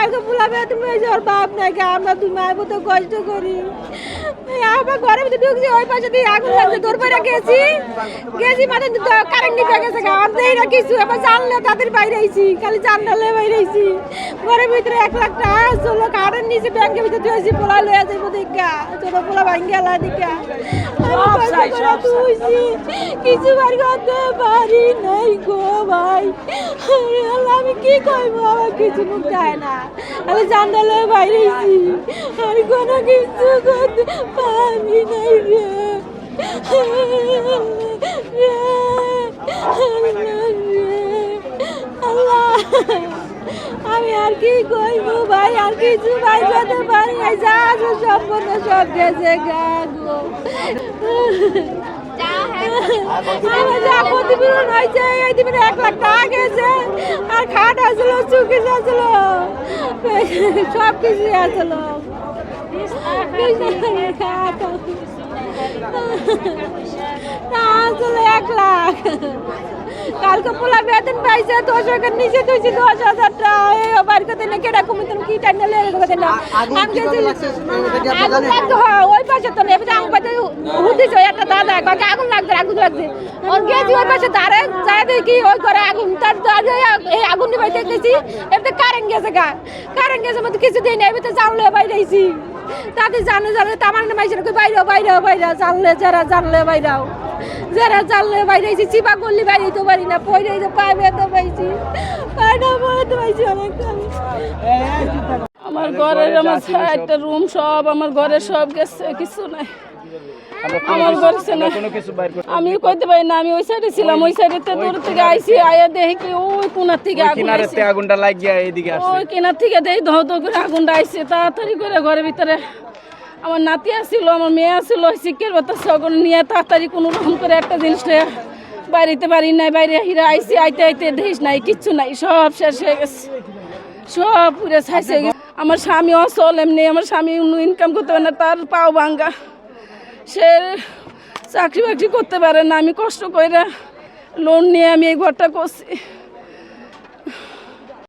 কালকে বলাবে তুমি এই যে ওর বাপ নাকি? আমরা দুই মায়ের মতো কষ্ট করি। আমার ঘরের ভিতরে ঢুকছি ওই পাশে দিয়ে আগুন লাগছে তোর বাইরে গেছি। গেছি মানে কারেন্ট নিতে গেছে গা আর দেই না কিছু। এবার জানলে তাদের বাইরে আইছি খালি জানলে বাইরে আইছি। ঘরের ভিতরে এক লাখ টাকা চলো কারেন্ট নিচে ব্যাংকের ভিতরে তুইছি পোলা লয়ে যাইব দেখা। ছোট পোলা ভাঙ্গি গেলা দেখা। কিছু বার করতে পারি নাই গো ভাই। আমি কি কইব? আমার কিছু মুখ দেয় না। আমি জানালে বাইরে আমি কোনো কিছু করতে পারি নাই আমি আর কি কইব ভাই? আর কিছু ভাই করতে পারি নাই। যা আছে সম্পূর্ণ সব গেছে গা গো। ক্ষতিপূরণ হয়েছে এই দিবেন এক লাখ টাকা গেছে আর খাট আসলো চুকিস আসলো সব কিছু আসলো। আসলে এক লাখ। কালকে পোলা বেতন পাইছে দশ হাজার নিচে তুইছি দশ হাজার টাকা এই বাড়ি কথা না কেডা কমি তুমি কি টাইম না আমি গেছি- পাশে তো নেই। আমার পাশে হুদিস একটা দাদা কাকে আগুন লাগছে আগুন লাগছে। ওর গেছি ওই পাশে দাঁড়ে যাই দেখি ওই করে আগুন। তার এই আগুন নিবাই দেখতেছি এমনি কারেন্ট গেছে গা। কারেন্ট গেছে মধ্যে কিছু দিন এমনি তো জানলে বাইরে আইছি তাদের জানে জানলে তামার মাইছে কই বাইরে বাইরে বাইরে জানলে, যারা জানলে বাইরাও যারা জানলে বাইরে আইছি চিপা করলি বাইরে তো পারি না পয়রে তো পায়ে বেঁধে পাইছি। পায়টা বেঁধে পাইছি অনেক আমার ঘরের আমার একটা রুম সব আমার ঘরে সব গেছে কিছু নাই। আমার ঘরে না আমি কইতে পারি না আমি ওই সাইডে ছিলাম ওই সাইডে দূর থেকে আইছি আয়া দেখি কি ওই কোনার থেকে আগুন আইছে। আগুনটা লাগিয়া এইদিকে আসছে। ওই কেনার থেকে দেখি ধৌ ধৌ করে আগুনটা আইছে তাড়াতাড়ি করে ঘরের ভিতরে। আমার নাতি আসছিল আমার মেয়ে আসছিল শিক্ষের বাতা সকল নিয়ে তাড়াতাড়ি কোনো রকম করে একটা জিনিস বাড়িতে পারি নাই বাইরে হিরা আইসি আইতে আইতে ঢেস নাই কিচ্ছু নাই সব শেষ হয়ে গেছে। সব পুরে ছাইছে আমার স্বামী অসল এমনি আমার স্বামী ইনকাম করতে পারে না, তার পাও ভাঙ্গা। সে চাকরি বাকরি করতে পারে না, আমি কষ্ট করে লোন নিয়ে আমি এই ঘরটা করছি।